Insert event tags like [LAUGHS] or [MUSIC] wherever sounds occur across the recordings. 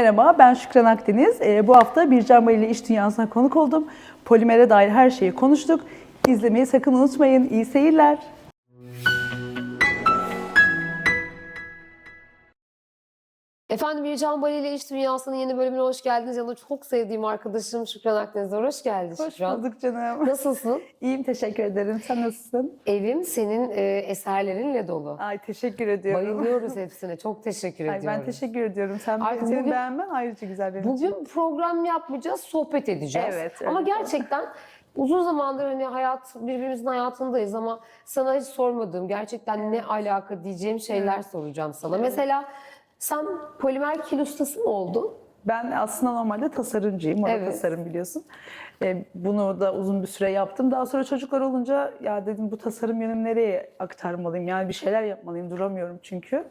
Merhaba, ben Şükran Akdeniz. Ee, bu hafta Bircan Bayır ile İş Dünyası'na konuk oldum. Polimere dair her şeyi konuştuk. İzlemeyi sakın unutmayın. İyi seyirler. Efendim Bircan Bali ile İş Dünyası'nın yeni bölümüne hoş geldiniz. Yanımda çok sevdiğim arkadaşım Şükran Akdeniz'e hoş geldin Hoş Şükran. bulduk canım. Nasılsın? [LAUGHS] İyiyim, teşekkür ederim. Sen nasılsın? Evim senin e, eserlerinle dolu. Ay teşekkür ediyorum. Bayılıyoruz [LAUGHS] hepsine. Çok teşekkür Ay, ediyorum. ben teşekkür ediyorum. Sen Artık senin bugün- beğenmen ayrıca güzel benim için. Bugün program yapmayacağız, sohbet edeceğiz. Evet, Ama evet. gerçekten uzun zamandır hani hayat birbirimizin hayatındayız ama sana hiç sormadığım, gerçekten ne alaka diyeceğim şeyler soracağım sana. Mesela sen polimer kil ustası mı oldun? Ben aslında normalde tasarımcıyım. Moda Evet. tasarım biliyorsun. Ee, bunu da uzun bir süre yaptım. Daha sonra çocuklar olunca ya dedim bu tasarım yönümü nereye aktarmalıyım? Yani bir şeyler yapmalıyım. Duramıyorum çünkü.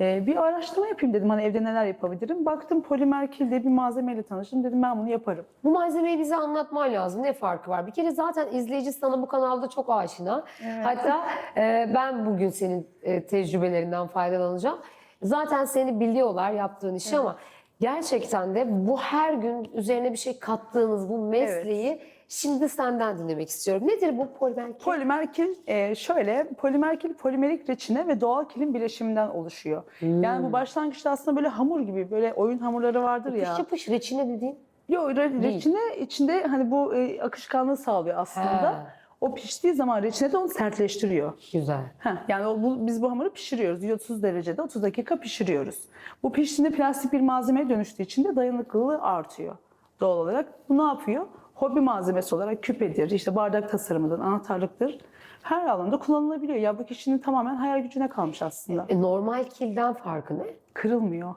Ee, bir araştırma yapayım dedim. Hani evde neler yapabilirim? Baktım polimer kil diye bir malzemeyle tanıştım. Dedim ben bunu yaparım. Bu malzemeyi bize anlatman lazım. Ne farkı var? Bir kere zaten izleyici sana bu kanalda çok aşina. Hatta e, ben bugün senin e, tecrübelerinden faydalanacağım. Zaten seni biliyorlar yaptığın işi ama gerçekten de bu her gün üzerine bir şey kattığınız bu mesleği şimdi senden dinlemek istiyorum. Nedir bu polimer kil? Polimer kil e, şöyle, polimer kil polimerik reçine ve doğal kilin bileşiminden oluşuyor. Yani bu başlangıçta aslında böyle hamur gibi, böyle oyun hamurları vardır ya. Pış yapış reçine dediğin. Yok re- Değil. reçine içinde hani bu e, akışkanlığı sağlıyor aslında. He. O piştiği zaman reçine de onu sertleştiriyor. Güzel. Heh, yani o, bu, biz bu hamuru pişiriyoruz. 30 derecede 30 dakika pişiriyoruz. Bu piştiğinde plastik bir malzemeye dönüştüğü için de dayanıklılığı artıyor doğal olarak. Bu ne yapıyor? Hobi malzemesi olarak küpedir, işte bardak tasarımıdır, anahtarlıktır. Her alanda kullanılabiliyor. Ya bu kişinin tamamen hayal gücüne kalmış aslında. E, normal kilden farkı ne? Kırılmıyor.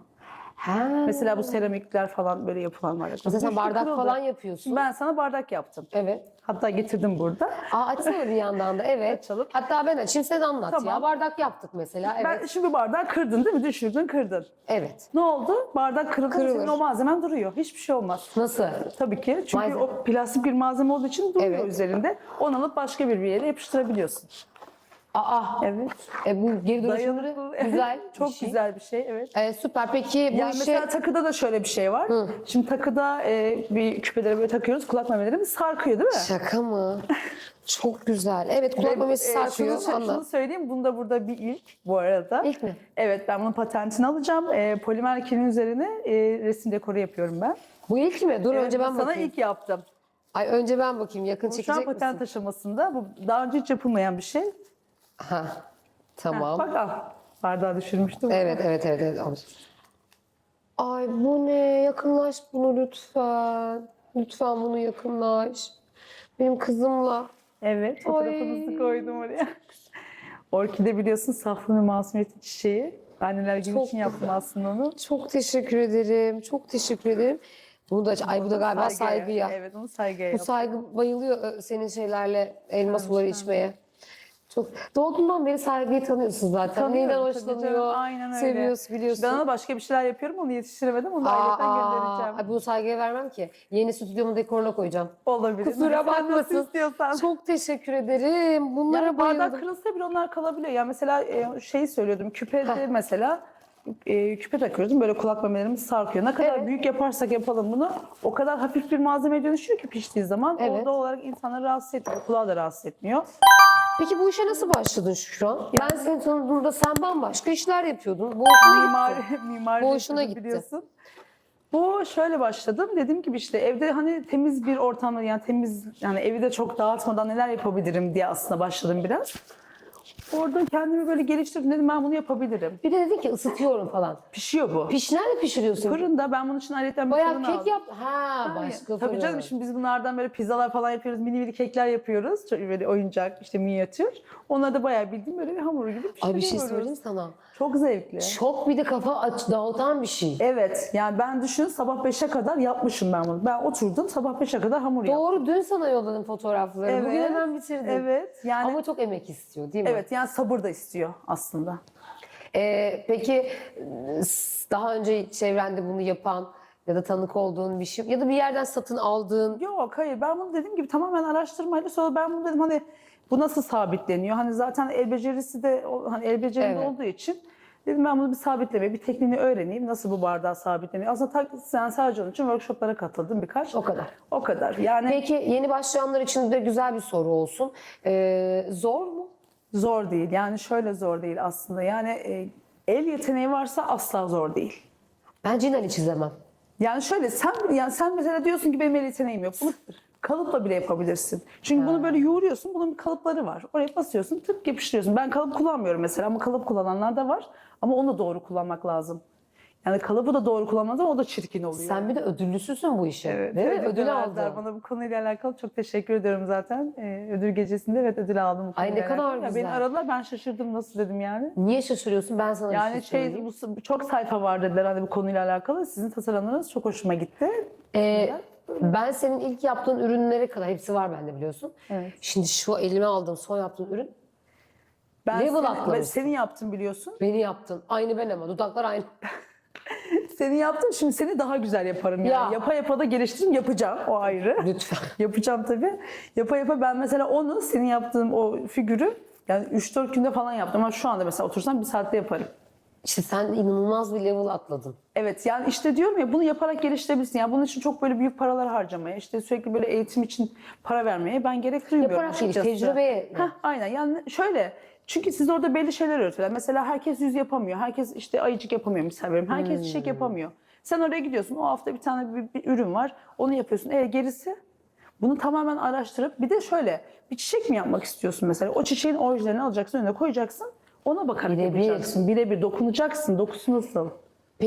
Ha. Mesela bu seramikler falan böyle yapılan var. ya. Mesela sen bardak kırıldı. falan yapıyorsun. Ben sana bardak yaptım. Evet. Hatta getirdim burada. Aa açsana bir yandan da evet. Açalım. Hatta ben açayım sen anlat ya. Tamam. Bardak yaptık mesela evet. Ben şimdi bir bardağı kırdın değil mi? Düşürdün kırdın. Evet. Ne oldu? Bardak kırıldı. Kırılır. O malzemen duruyor. Hiçbir şey olmaz. Nasıl? Tabii ki. Çünkü Malzeme. o plastik bir malzeme olduğu için duruyor Evet. üzerinde. Onu alıp başka bir yere yapıştırabiliyorsun. Aa. Evet. E, bu geri evet. Güzel bir Çok şey. güzel bir şey. Evet. E, süper. Peki bu Yani işe mesela takıda da şöyle bir şey var. Şimdi takıda e, bir küpeleri böyle takıyoruz. Kulak memelerimiz sarkıyor değil mi? şaka mı? [LAUGHS] Çok güzel. Evet kulak memesi Ee, sarkıyor. Şunu, Anlat. şunu söyleyeyim. Bunda burada bir ilk bu arada. İlk mi? Evet ben bunun patentini alacağım. E, polimer kilin üzerine e, resim dekoru yapıyorum ben. Bu ilk mi? Dur Evet, önce ben sana bakayım. ilk yaptım. Ay önce ben bakayım. Yakın Bu şu an çekecek patent misin? aşamasında. Bu daha önce hiç yapılmayan bir şey. Ha. Tamam. bak al. Bardağı düşürmüştüm. Evet, evet, evet. evet. Ay bu ne? Yakınlaş bunu lütfen. Lütfen bunu yakınlaş. Benim kızımla. Evet, fotoğrafınızı Ay. koydum oraya. [LAUGHS] Orkide biliyorsun saflığın ve masumiyetin çiçeği. Anneler günü Çok için yaptım aslında onu. Çok teşekkür ederim. Çok teşekkür ederim. Bunu da ay bu da galiba saygıya. Evet, onu saygıya Bu yaptım. saygı bayılıyor e, senin şeylerle elma suları içmeye. Çok doğduğundan beri saygıyı tanıyorsun zaten. Tanıyorum, Neyden hoşlanıyor, Aynen öyle. seviyorsun, biliyorsun. Ben ona başka bir şeyler yapıyorum, onu yetiştiremedim. Onu ayrıca göndereceğim. ay bu saygıyı vermem ki. Yeni stüdyomun dekoruna koyacağım. Olabilir. Kusura bakmasın. istiyorsan. Çok teşekkür ederim. Bunlara Yani bardak bayıldım. kırılsa bile onlar kalabiliyor. Yani mesela e, şeyi söylüyordum. Küpede mesela e, küpe takıyoruz. Böyle kulak memelerimiz sarkıyor. Ne kadar Evet. büyük yaparsak yapalım bunu o kadar hafif bir malzemeye dönüşüyor ki piştiği zaman. Evet. O doğal olarak insanları rahatsız etmiyor. Kulağı da rahatsız etmiyor. Peki bu işe nasıl başladın Şükran? Ben seni tanıdığımda sen bambaşka işler yapıyordun. Bu hoşuna Mimari, gitti. mimari Bu hoşuna gitti. biliyorsun. Bu şöyle başladım. Dediğim gibi işte evde hani temiz bir ortamda yani temiz yani evi de çok dağıtmadan neler yapabilirim diye aslında başladım biraz. Orada kendimi böyle geliştirdim. Dedim ben bunu yapabilirim. Bir de dedin ki ısıtıyorum falan. Pişiyor bu. Piş nerede pişiriyorsun? Fırında ben bunun için ayrıca bir Bayağı fırın kek aldım. yap. Ha başka Tabii fırın. canım şimdi biz bunlardan böyle pizzalar falan yapıyoruz. Mini mini kekler yapıyoruz. Çok böyle oyuncak işte minyatür. Onları da bayağı bildiğim böyle bir hamur gibi pişiriyoruz. Ay bir şey söyleyeyim sana. Çok zevkli. Çok bir de kafa aç, dağıtan bir şey. Evet yani ben düşün sabah 5'e kadar yapmışım ben bunu. Ben oturdum sabah 5'e kadar hamur yaptım. Doğru dün sana yolladım fotoğrafları. Evet. Bugün hemen bitirdin. Evet yani Ama çok emek istiyor değil mi? evet yani sabır da istiyor aslında. Ee, peki daha önce çevrende bunu yapan ya da tanık olduğun bir şey ya da bir yerden satın aldığın Yok hayır ben bunu dediğim gibi tamamen araştırmayla sonra ben bunu dedim hani bu nasıl sabitleniyor? Hani zaten el becerisi de hani el becerinde Evet. olduğu için Dedim ben bunu bir sabitlemeye, bir tekniğini öğreneyim. Nasıl bu bardağı sabitleniyor? Aslında yani sadece onun için workshoplara katıldım birkaç. O kadar. O kadar. Yani Peki yeni başlayanlar için de güzel bir soru olsun. Ee, zor mu? zor değil. Yani şöyle zor değil aslında. Yani e, el yeteneği varsa asla zor değil. Ben cinali çizemem. Yani şöyle sen yani sen mesela diyorsun ki benim el yeteneğim yok. Bunu kalıpla bile yapabilirsin. Çünkü bunu böyle yoğuruyorsun. Bunun bir kalıpları var. Oraya basıyorsun, tık yapıştırıyorsun. Ben kalıp kullanmıyorum mesela ama kalıp kullananlar da var. Ama onu da doğru kullanmak lazım. Yani kalıbı da doğru kullanmadan o da çirkin oluyor. Sen bir de ödüllüsün bu işe. Evet, Değil mi? evet, Ödül aldın. Bana bu konuyla alakalı çok teşekkür ediyorum zaten. Ee, ödül gecesinde evet ödül aldım. Ay, ne kadar alakalı. Ya güzel. Beni aradılar ben şaşırdım nasıl dedim yani. Niye şaşırıyorsun? Ben sana Yani şey şey bu, çok sayfa var dediler hani bu konuyla alakalı. Sizin tasarımlarınız çok hoşuma gitti. Ee, ben senin ilk yaptığın ürünlere kadar hepsi var bende biliyorsun. Evet. Şimdi şu elime aldığım son yaptığın ürün Ben Level atlamışsın. ben senin yaptın biliyorsun. beni yaptın. Aynı ben ama dudaklar aynı. [LAUGHS] Senin yaptın şimdi seni daha güzel yaparım yani. Ya. Yapa yapa da geliştiririm yapacağım o ayrı. [LAUGHS] Lütfen. yapacağım tabii. Yapa yapa ben mesela onu senin yaptığın o figürü yani 3-4 günde falan yaptım ama şu anda mesela otursam bir saatte yaparım. İşte sen inanılmaz bir level atladın. Evet yani işte diyorum ya bunu yaparak geliştirebilirsin. Yani bunun için çok böyle büyük paralar harcamaya, işte sürekli böyle eğitim için para vermeye ben gerek duymuyorum Yaparak geliş, açıkçası. tecrübeye. Heh, aynen yani şöyle çünkü siz orada belli şeyler öğretiyorlar. Mesela herkes yüz yapamıyor, herkes işte ayıcık yapamıyor misal veriyorum. Herkes Hmm. çiçek yapamıyor. Sen oraya gidiyorsun o hafta bir tane bir, bir ürün var onu yapıyorsun. E gerisi bunu tamamen araştırıp bir de şöyle bir çiçek mi yapmak istiyorsun mesela? O çiçeğin orijinalini alacaksın önüne koyacaksın. Ona bakarak Birebir. yapacaksın. Birebir dokunacaksın. Dokusu nasıl?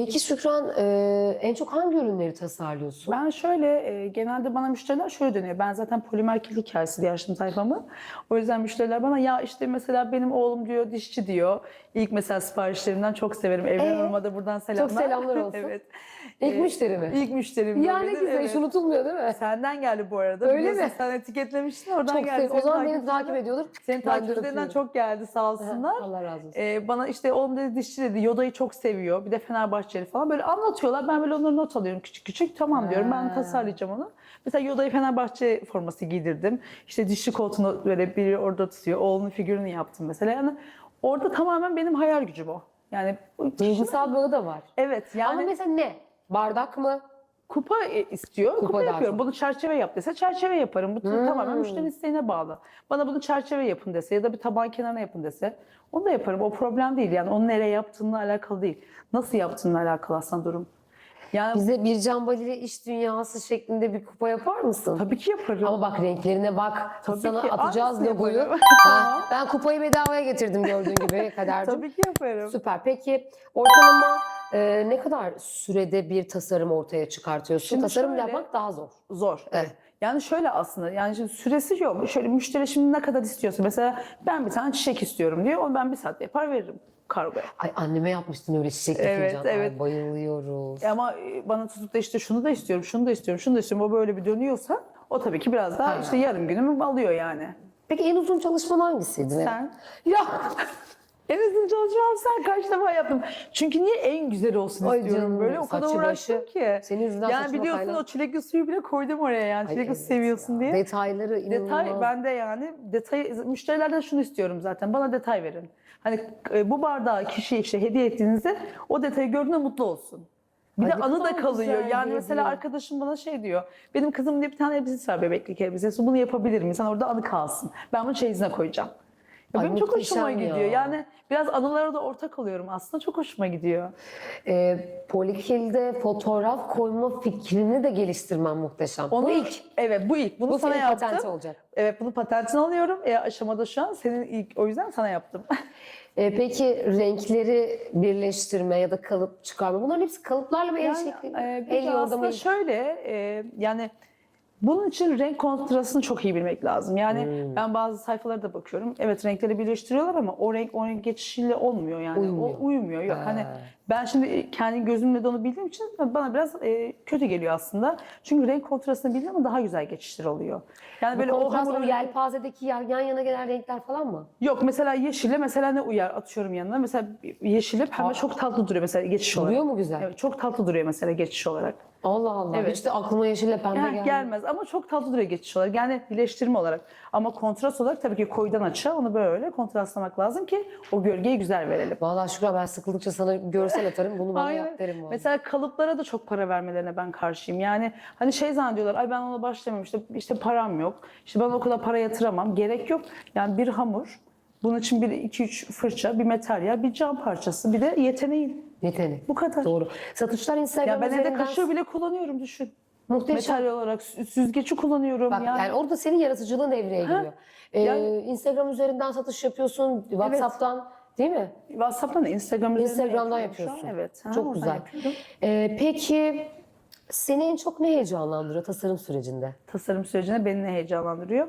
Peki Şükran e, en çok hangi ürünleri tasarlıyorsun? Ben şöyle e, genelde bana müşteriler şöyle dönüyor. Ben zaten polimer kil hikayesi diye açtım sayfamı. O yüzden müşteriler bana ya işte mesela benim oğlum diyor dişçi diyor. İlk mesela siparişlerimden çok severim. Evren Ee? Hanım'a da buradan selamlar. selamlar [LAUGHS] olsun. evet. İlk Ee, müşteri mi? İlk müşterim. Ya ne güzel evet. hiç unutulmuyor değil mi? Senden geldi bu arada. Öyle Biliyorsun mi? Sen etiketlemiştin oradan Çok geldi. sev- O zaman beni takip ediyordur. Senin takipçilerinden çok geldi sağ olsunlar. Allah razı olsun. Ee, bana işte oğlum dedi dişçi dedi Yoda'yı çok seviyor. Bir de Fenerbahçeli falan böyle anlatıyorlar. Ben böyle onları not alıyorum küçük küçük. Tamam diyorum ben tasarlayacağım onu. Mesela Yoda'yı Fenerbahçe forması giydirdim. İşte dişçi koltuğunu böyle biri orada tutuyor. Oğlunun figürünü yaptım mesela. Yani orada tamamen benim hayal gücüm o. Yani Duygusal bağı da var. evet yani Ama mesela ne? Bardak mı? Kupa e, istiyor. Kupa Kupa, yapıyorum. çok. Bunu çerçeve yap dese çerçeve yaparım. Bu Hmm. tamamen müşterinin isteğine bağlı. Bana bunu çerçeve yapın dese ya da bir taban kenarına yapın dese onu da yaparım. O problem değil. Yani onu nereye yaptığınla alakalı değil. Nasıl yaptığınla alakalı aslında durum. Yani Bize bir cambalili iş dünyası şeklinde bir kupa yapar mısın? tabii ki yaparım. Ama bak renklerine bak. Tabii Sana ki. atacağız Aynısını logoyu. Ha, [LAUGHS] ben kupayı bedavaya getirdim gördüğün gibi [LAUGHS] Kader'cim. tabii ki yaparım. Süper. Peki ortalama e, ne kadar sürede bir tasarım ortaya çıkartıyorsun? Şimdi tasarım şöyle- yapmak daha zor. Zor. Evet. Yani şöyle aslında yani şimdi süresi yok. Şöyle müşteri şimdi ne kadar istiyorsa mesela ben bir tane çiçek istiyorum diyor. Onu ben bir saatte yapar veririm kargoya. Ay anneme yapmıştın öyle çiçekli Evet, fincan. Ay, evet. bayılıyoruz. Ama e, bana tutup da işte şunu da istiyorum, şunu da istiyorum, şunu da istiyorum. O böyle bir dönüyorsa o tabii ki biraz daha Ha. işte yarım günümü alıyor yani. Peki en uzun çalışman hangisiydi? Sen? Ya En azından çalışmam sen kaç defa yaptım. Çünkü niye en güzel olsun Ay istiyorum canım, böyle. O kadar saçı uğraştım başı. ki. Senin yüzünden yani saçıma biliyorsun kaynak. o çilekli suyu bile koydum oraya yani. Ay Çilekli evet su seviyorsun ya. diye. Detayları inanılmaz. Detay ben de yani detay müşterilerden şunu istiyorum zaten bana detay verin. Hani e, bu bardağı kişiye işte hediye ettiğinizde o detayı gördüğünde mutlu olsun. Bir Ay de anı da kalıyor. Yani bir mesela arkadaşım bana şey diyor. Benim kızımın diye bir tane elbisesi var bebeklik elbisesi. Bunu yapabilir miyim? Sen orada anı kalsın. Ben bunu çeyizine koyacağım. Ya Ay benim çok hoşuma ya. gidiyor. Yani biraz anılara da ortak oluyorum aslında. Çok hoşuma gidiyor. Ee, Polikil'de fotoğraf koyma fikrini de geliştirmen muhteşem. Onu Bu ilk. Evet bu ilk. Bunu Bu sana senin yaptım. patenti olacak. Evet bunu patentini alıyorum. E, aşamada şu an senin ilk o yüzden sana yaptım. Ee, peki renkleri birleştirme ya da kalıp çıkarma bunların hepsi kalıplarla mı el Yani, şekli? e, el yordamı. aslında şöyle e, yani bunun için renk kontrastını çok iyi bilmek lazım. Yani Hmm. ben bazı sayfalara da bakıyorum. Evet renkleri birleştiriyorlar ama o renk o renk geçişiyle olmuyor yani. Uymuyor. O uyumuyor. Yok. Ha. Hani ben şimdi kendi gözümle de onu bildiğim için bana biraz e, kötü geliyor aslında. Çünkü renk kontrastını bildiğim zaman daha güzel geçişler oluyor. Yani Böyle böyle o hamurun yelpazedeki yan, yan yana gelen renkler falan mı? Yok mesela yeşille mesela ne uyar atıyorum yanına. Mesela yeşille pembe çok tatlı duruyor mesela geçiş olarak. Duruyor mu güzel? Evet, çok tatlı duruyor mesela geçiş olarak. Allah Allah. Evet. Hiç de aklıma yeşille pembe Yani gelmedi. gelmez ama çok tatlı duruyor geçiş olarak. Yani birleştirme olarak. Ama kontrast olarak tabii ki koyudan açığa onu böyle kontrastlamak lazım ki o gölgeyi güzel verelim. Vallahi Şükran ben sıkıldıkça sana görsel atarım. Bunu bana yap derim. vallahi. Mesela kalıplara da çok para vermelerine ben karşıyım. Yani hani şey zannediyorlar, ay ben ona başlamıyorum işte, işte param yok. İşte ben o kadar para yatıramam. Gerek yok. Yani bir hamur, bunun için bir iki üç fırça, bir materyal, bir cam parçası, bir de yeteneğin. Yetenek. Bu kadar. Doğru. Satışlar Instagram Ya ben evde üzerinden kaşığı bile kullanıyorum düşün. muhteşem. Materyal olarak sü- süzgeci kullanıyorum. Bak yani, yani. orada senin yaratıcılığın devreye giriyor. Ee, Yani- Instagram üzerinden satış yapıyorsun, WhatsApp'tan değil mi? WhatsApp'tan da Instagram üzerinden Instagram'dan yapıyorum şu an. yapıyorsun. Evet. ha, Çok oradan güzel. yapıyorum. Ee, peki seni en çok ne heyecanlandırıyor tasarım sürecinde? tasarım sürecinde beni ne heyecanlandırıyor?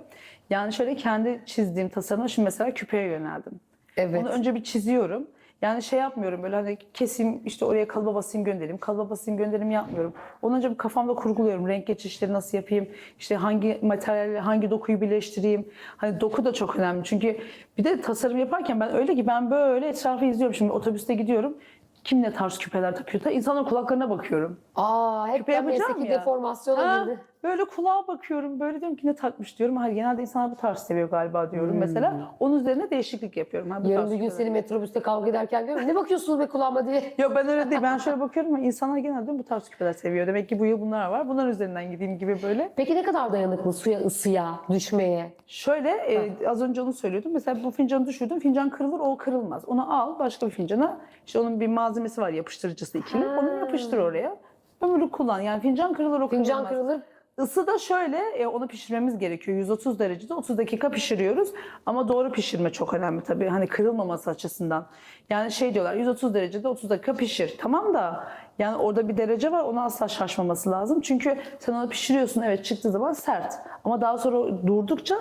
Yani şöyle kendi çizdiğim tasarıma şimdi mesela küpeye yöneldim. Evet. Onu önce bir çiziyorum. Yani şey yapmıyorum böyle hani keseyim işte oraya kalıba basayım göndereyim, kalıba basayım göndereyim yapmıyorum. Onu önce kafamda kurguluyorum. Renk geçişleri nasıl yapayım, işte hangi materyalle hangi dokuyu birleştireyim. Hani doku da çok önemli çünkü bir de tasarım yaparken ben öyle ki ben böyle etrafı izliyorum. Şimdi otobüste gidiyorum. Kim ne tarz küpeler takıyor? Ta insanların kulaklarına bakıyorum. Aa hep ben mesleki ya. deformasyona Ha, girdi. böyle kulağa bakıyorum. Böyle diyorum ki ne takmış diyorum. Hayır genelde insanlar bu tarz seviyor galiba diyorum mesela. Onun üzerine değişiklik yapıyorum. Ha, bu Hmm. Yarın bir gün seni metrobüste kavga ederken diyorum ne bakıyorsunuz be kulağıma diye. Yok ben öyle değil. Ben şöyle bakıyorum ama insanlar genelde bu tarz küpeler seviyor. Demek ki bu yıl bunlar var. Bunların üzerinden gideyim gibi böyle. Peki ne kadar dayanıklı suya, ısıya, düşmeye? Şöyle e, az önce onu söylüyordum. Mesela bu fincanı düşürdüm. Fincan kırılır, o kırılmaz. Onu al başka bir fincana. İşte onun bir malzemesi var yapıştırıcısı ikili. Onu yapıştır oraya. Ömürlük kullan. Yani fincan kırılır, o Fincan kırılmaz. kırılır. Isı da şöyle, e, onu pişirmemiz gerekiyor. 130 derecede 30 dakika pişiriyoruz. Ama doğru pişirme çok önemli tabii. Hani kırılmaması açısından. Yani şey diyorlar 130 derecede 30 dakika pişir. Tamam da yani orada bir derece var ona asla şaşmaması lazım. Çünkü sen onu pişiriyorsun evet çıktığı zaman sert. Ama daha sonra durdukça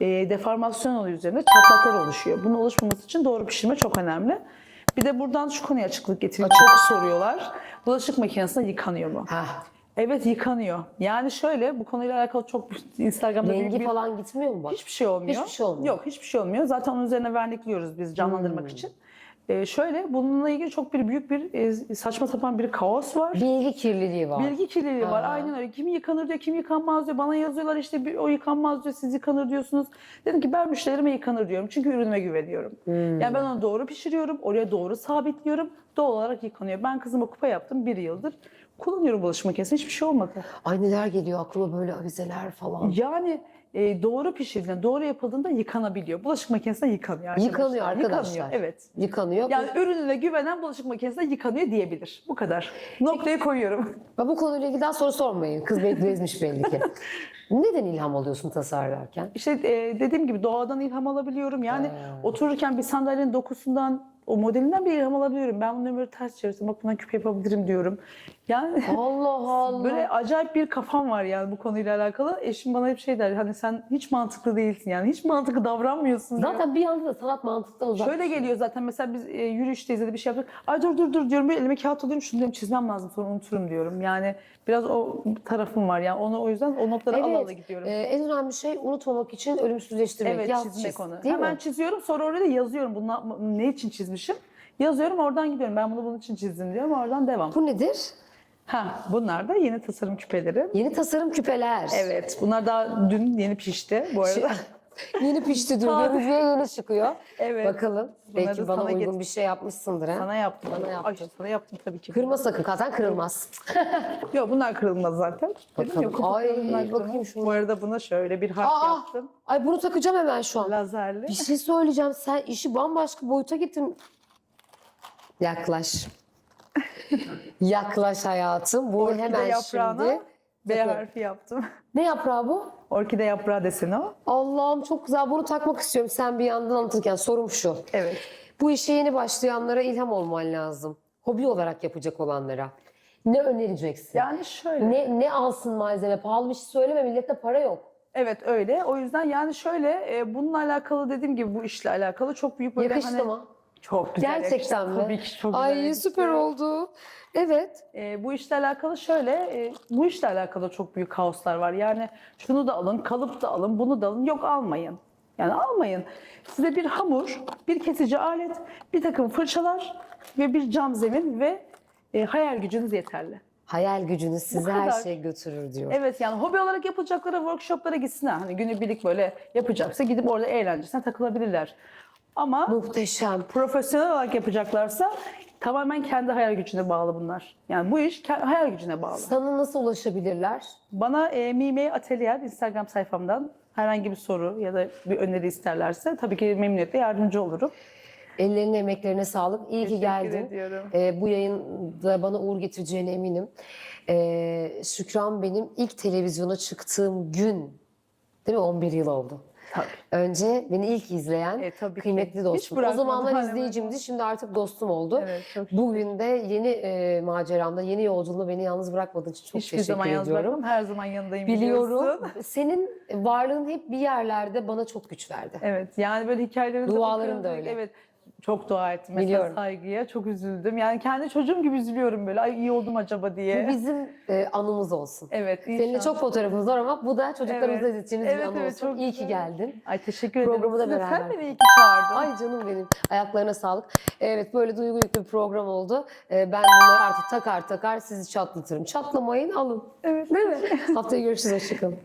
e, deformasyon oluyor üzerinde çatlaklar oluşuyor. Bunun oluşmaması için doğru pişirme çok önemli. Bir de buradan şu konuya açıklık getireyim. Çok soruyorlar. Bulaşık makinesinde yıkanıyor mu? Ha. Evet yıkanıyor. Yani şöyle bu konuyla alakalı çok Instagram'da Rengi bir- falan gitmiyor mu bak? hiçbir şey olmuyor. Hiçbir şey olmuyor. Yok hiçbir şey olmuyor. Zaten onun üzerine vernikliyoruz biz canlandırmak Hmm. için. Ee, şöyle bununla ilgili çok bir büyük bir e, saçma sapan bir kaos var. Bilgi kirliliği var. Bilgi kirliliği var. Ha. Aynen öyle. Kim yıkanır diyor, kim yıkanmaz diyor. Bana yazıyorlar işte bir- o yıkanmaz diyor, siz yıkanır diyorsunuz. Dedim ki ben müşterime yıkanır diyorum. Çünkü ürünüme güveniyorum. Hmm. Yani ben onu doğru pişiriyorum, oraya doğru sabitliyorum. Doğal olarak yıkanıyor. Ben kızıma kupa yaptım bir yıldır. Kullanıyorum bulaşık makinesini. Hiçbir şey olmadı. Ay neler geliyor aklıma böyle avizeler falan. Yani e, doğru pişirdiğinde, doğru yapıldığında yıkanabiliyor. Bulaşık makinesinde yıkanıyor arkadaşlar. Yıkanıyor arkadaşlar. Yıkanıyor, evet. Yıkanıyor. Yani ürününe güvenen bulaşık makinesinde yıkanıyor diyebilir. Bu kadar. Noktayı koyuyorum. Bu konuyla ilgili daha soru sormayın. Kız bezmiş belli ki. [LAUGHS] Neden ilham alıyorsun tasarlarken? İşte e, dediğim gibi doğadan ilham alabiliyorum. Yani Ha. otururken bir sandalyenin dokusundan, o modelinden bir ilham alabiliyorum. Ben bunu böyle ters çevirsem bak bundan küpe yapabilirim diyorum. Yani Allah [LAUGHS] Allah. Böyle acayip bir kafam var yani bu konuyla alakalı. Eşim bana hep şey der hani sen hiç mantıklı değilsin yani hiç mantıklı davranmıyorsun diyor. Zaten bir anda da sanat mantıktan uzak. Şöyle geliyor zaten mesela biz e, yürüyüşteyiz ya da bir şey yaptık. Ay dur dur dur diyorum böyle elime kağıt alıyorum şunu diyorum çizmem lazım sonra unuturum diyorum. Yani biraz o tarafım var yani onu o yüzden o noktalara Evet. ala ala gidiyorum. Ee, en önemli şey unutmamak için ölümsüzleştirmek. evet Yaz, çizmek çiz. onu. Hemen mi? çiziyorum sonra oraya da yazıyorum bunu ne için çizmişim. Yazıyorum oradan gidiyorum ben bunu bunun için çizdim diyorum oradan devam. Bu nedir? Ha bunlar da yeni tasarım küpeleri. Yeni tasarım küpeler. Evet bunlar daha dün yeni pişti bu arada. Yeni pişti diyor. Görüntüye yeni çıkıyor. Evet. Bakalım. Bunları Belki bana uygun getir- bir şey yapmışsındır. Ha? Sana yaptım. Bana Ay, yaptın. sana yaptım tabii ki. Kırma sakın. Zaten kırılmaz. [LAUGHS] Yok bunlar kırılmaz zaten. Bakalım. kupukları Ay, kırılmaz. bakayım şuna. Bu arada buna şöyle bir harf Aa! yaptım. Ay bunu takacağım hemen şu an. Lazerli. Bir şey söyleyeceğim. Sen işi bambaşka boyuta gittin. Yaklaş. [LAUGHS] Yaklaş hayatım. Bunu Orkide hemen yaprağına şimdi. B harfi yaptım. [LAUGHS] Ne yaprağı bu? Orkide yaprağı deseni o. Allah'ım çok güzel. Bunu takmak istiyorum sen bir yandan anlatırken. Sorum şu. Evet. Bu işe yeni başlayanlara ilham olman lazım. Hobi olarak yapacak olanlara. Ne önereceksin? Yani şöyle. Ne ne alsın malzeme? Pahalı bir şey söyleme. Millette para yok. Evet öyle. O yüzden yani şöyle e, bununla alakalı dediğim gibi bu işle alakalı çok büyük böyle Yakıştı hani mı? Çok güzel Gerçekten yakıştı. mi? Tabii ki çok güzel Ay yakıştı. süper oldu. Evet. E, bu işle alakalı şöyle, e, bu işle alakalı çok büyük kaoslar var. Yani şunu da alın, kalıp da alın, bunu da alın. Yok almayın. Yani almayın. Size bir hamur, bir kesici alet, bir takım fırçalar ve bir cam zemin ve e, hayal gücünüz yeterli. Hayal gücünüz sizi her kadar. şeye götürür diyor. Evet yani hobi olarak yapılacakları workshoplara gitsinler. Hani günübirlik böyle yapacaksa gidip orada eğlencesine takılabilirler. Ama Muhteşem. profesyonel olarak yapacaklarsa tamamen kendi hayal gücüne bağlı bunlar. Yani bu iş ke- hayal gücüne bağlı. Sana nasıl ulaşabilirler? Bana e, Mime Atelier Instagram sayfamdan herhangi bir soru ya da bir öneri isterlerse tabii ki memnuniyetle yardımcı olurum. Ellerine emeklerine sağlık. İyi ki Teşekkür geldin. ediyorum. Ee, bu yayında bana uğur getireceğine eminim. Ee, Şükran benim ilk televizyona çıktığım gün, değil mi? 11 yıl oldu. Önce beni ilk izleyen E, tabii kıymetli dostum. O zamanlar izleyicimdi, şimdi artık dostum oldu. Evet. Bugün de yeni e, maceramda, yeni yolculuğumda beni yalnız bırakmadığın için çok Hiçbir teşekkür zaman yalnız ediyorum. bırakmam. Her zaman yanındayım Biliyorum. biliyorsun. Senin varlığın hep bir yerlerde bana çok güç verdi. Evet yani böyle hikayelerin Duaların da öyle. Evet. Çok dua ettim mesela Biliyorum. saygıya. Çok üzüldüm. Yani kendi çocuğum gibi üzülüyorum böyle. Ay iyi oldum acaba diye. Bu bizim e, anımız olsun. Evet. Seninle inşallah. çok fotoğrafımız var ama bu da çocuklarımıza Evet. bir Evet, anı evet, olsun. çok İyi ki güzel. geldin. Ay teşekkür ederim. Programı da beraber. Sen beni iyi ki çağırdın. Ay canım benim. Ayaklarına sağlık. Evet böyle duygu yüklü bir program oldu. Ee, ben bunları artık takar takar sizi çatlatırım. Çatlamayın alın. Evet. Değil mi? Haftaya görüşürüz. Hoşçakalın.